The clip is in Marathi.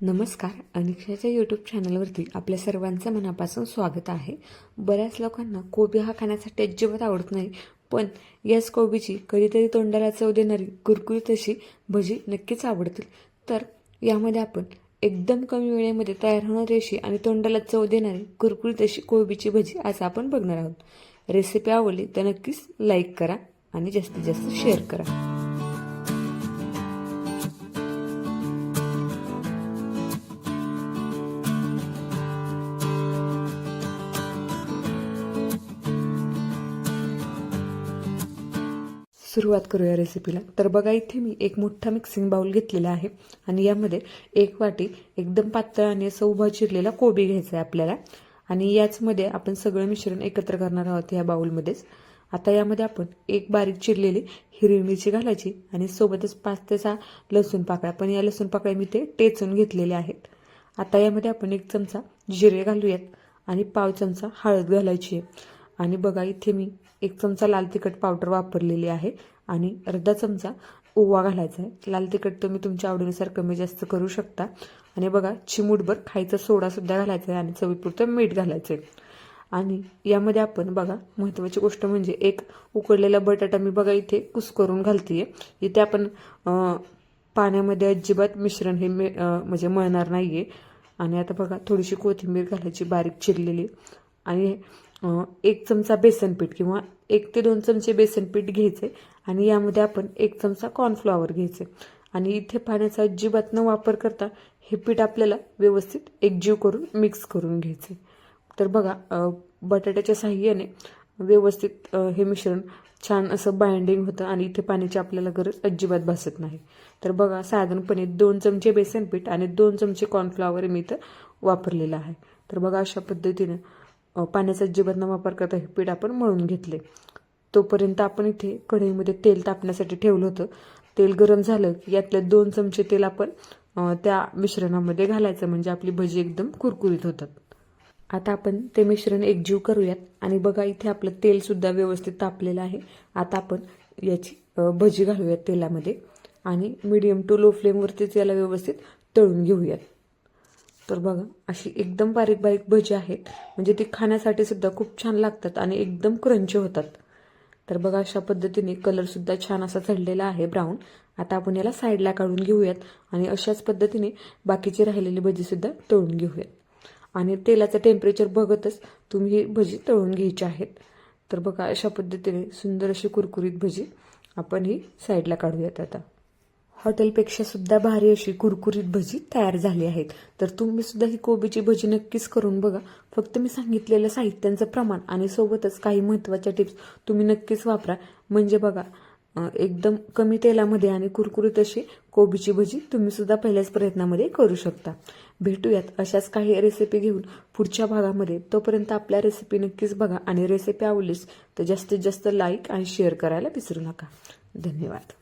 नमस्कार अनिक्षाच्या यूट्यूब चॅनलवरती आपल्या सर्वांचं मनापासून स्वागत आहे. बऱ्याच लोकांना कोबी हा खाण्यासाठी अजिबात आवडत नाही पण याच कोबीची कधीतरी तोंडाला चव देणारी कुरकुरीत अशी भजी नक्कीच आवडतील. तर यामध्ये आपण एकदम कमी वेळेमध्ये तयार होणारी अशी आणि तोंडाला चव देणारी कुरकुरीत अशी कोबीची भजी आज आपण बघणार आहोत. रेसिपी आवडली तर नक्कीच लाईक करा आणि जास्तीत जास्त शेअर करा. सुरुवात करूया रेसिपीला तर बघा इथे मी एक मोठा मिक्सिंग बाउल घेतलेला आहे आणि यामध्ये एक वाटी एकदम पातळ आणि असं उभा चिरलेला कोबी घ्यायचा आहे आपल्याला. आणि याचमध्ये आपण सगळं मिश्रण एकत्र करणार आहोत या बाउलमध्येच आता यामध्ये आपण एक बारीक चिरलेली हिरवी मिरची घालायची आणि सोबतच पाच ते सहा लसूण पाकळ्या. पण या लसूण पाकळ्या मी ते टेचून घेतलेल्या आहेत. आता यामध्ये आपण एक चमचा जिरे घालूयात आणि पाव चमचा हळद घालायची आहे. आणि बघा इथे मी एक चमचा लाल तिखट पावडर वापरलेली आहे आणि अर्धा चमचा ओवा घालायचा आहे. लाल तिखट तुम्ही तुमच्या आवडीनुसार कमी जास्त करू शकता. आणि बघा चिमूटभर खायचा सोडासुद्धा घालायचा आहे आणि चवीपुरतं मीठ घालायचं आहे. आणि यामध्ये आपण बघा महत्त्वाची गोष्ट म्हणजे एक उकडलेला बटाटा मी बघा इथे कुस्करून घालते इथे आपण पाण्यामध्ये अजिबात मिश्रण हे मी म्हणजे मळणार नाही आहे आणि आता बघा थोडीशी कोथिंबीर घालायची बारीक चिरलेली. आणि एक चमचा बेसन पीठ किंवा एक ते दोन चमचे बेसन पीठ घ्यायचे आणि यामध्ये आपण एक चमचा कॉर्नफ्लॉवर घ्यायचे. आणि इथे पाण्याचा अजिबात न वापर करता हे पीठ आपल्याला व्यवस्थित एकजीव करून मिक्स करून घ्यायचे. तर बघा बटाट्याच्या साह्याने व्यवस्थित हे मिश्रण छान असं बाइंडिंग होतं आणि इथे पाण्याची आपल्याला गरज अजिबात भासत नाही. तर बघा साधारणपणे दोन चमचे बेसन पीठ आणि दोन चमचे कॉर्नफ्लॉवर मी इथं वापरलेलं आहे. तर बघा अशा पद्धतीनं पाण्याचा अजिबात न वापर करता हे पीठ आपण मळून घेतले. तोपर्यंत आपण इथे कढईमध्ये तेल तापण्यासाठी ठेवलं होतं. तेल गरम झालं की यातले दोन चमचे तेल आपण त्या मिश्रणामध्ये घालायचं. म्हणजे आपली भजी एकदम कुरकुरीत होतात. आता आपण ते मिश्रण एकजीव करूयात. आणि बघा इथे आपलं तेलसुद्धा व्यवस्थित तापलेलं आहे. आता आपण याची भजी घालूयात तेलामध्ये. आणि मीडियम टू लो फ्लेमवरतीच याला व्यवस्थित तळून घेऊयात. तर बघा अशी एकदम बारीक बारीक भजी आहेत. म्हणजे ती खाण्यासाठी सुद्धा खूप छान लागतात आणि एकदम क्रंची होतात. तर बघा अशा पद्धतीने कलरसुद्धा छान असा चढलेला आहे ब्राऊन आता आपण याला साईडला काढून घेऊयात आणि अशाच पद्धतीने बाकीची राहिलेली भजीसुद्धा तळून घेऊयात. आणि तेलाचं टेम्परेचर बघतच तुम्ही ही भजी तळून घ्यायची आहेत. तर बघा अशा पद्धतीने सुंदर अशी कुरकुरीत भजी आपण ही साईडला काढूयात आता. हॉटेलपेक्षा सुद्धा भारी अशी कुरकुरीत भजी तयार झाली आहेत. तर तुम्ही सुद्धा ही कोबीची भजी नक्कीच करून बघा. फक्त मी सांगितलेलं साहित्यांचं प्रमाण आणि सोबतच काही महत्त्वाच्या टिप्स तुम्ही नक्कीच वापरा. म्हणजे बघा एकदम कमी तेलामध्ये आणि कुरकुरीत अशी कोबीची भजी तुम्ही सुद्धा पहिल्याच प्रयत्नामध्ये करू शकता. भेटूयात अशाच काही रेसिपी घेऊन पुढच्या भागामध्ये. तोपर्यंत आपल्या रेसिपी नक्कीच बघा आणि रेसिपी आवडलीच तर जास्तीत जास्त लाईक आणि शेअर करायला विसरू नका. धन्यवाद.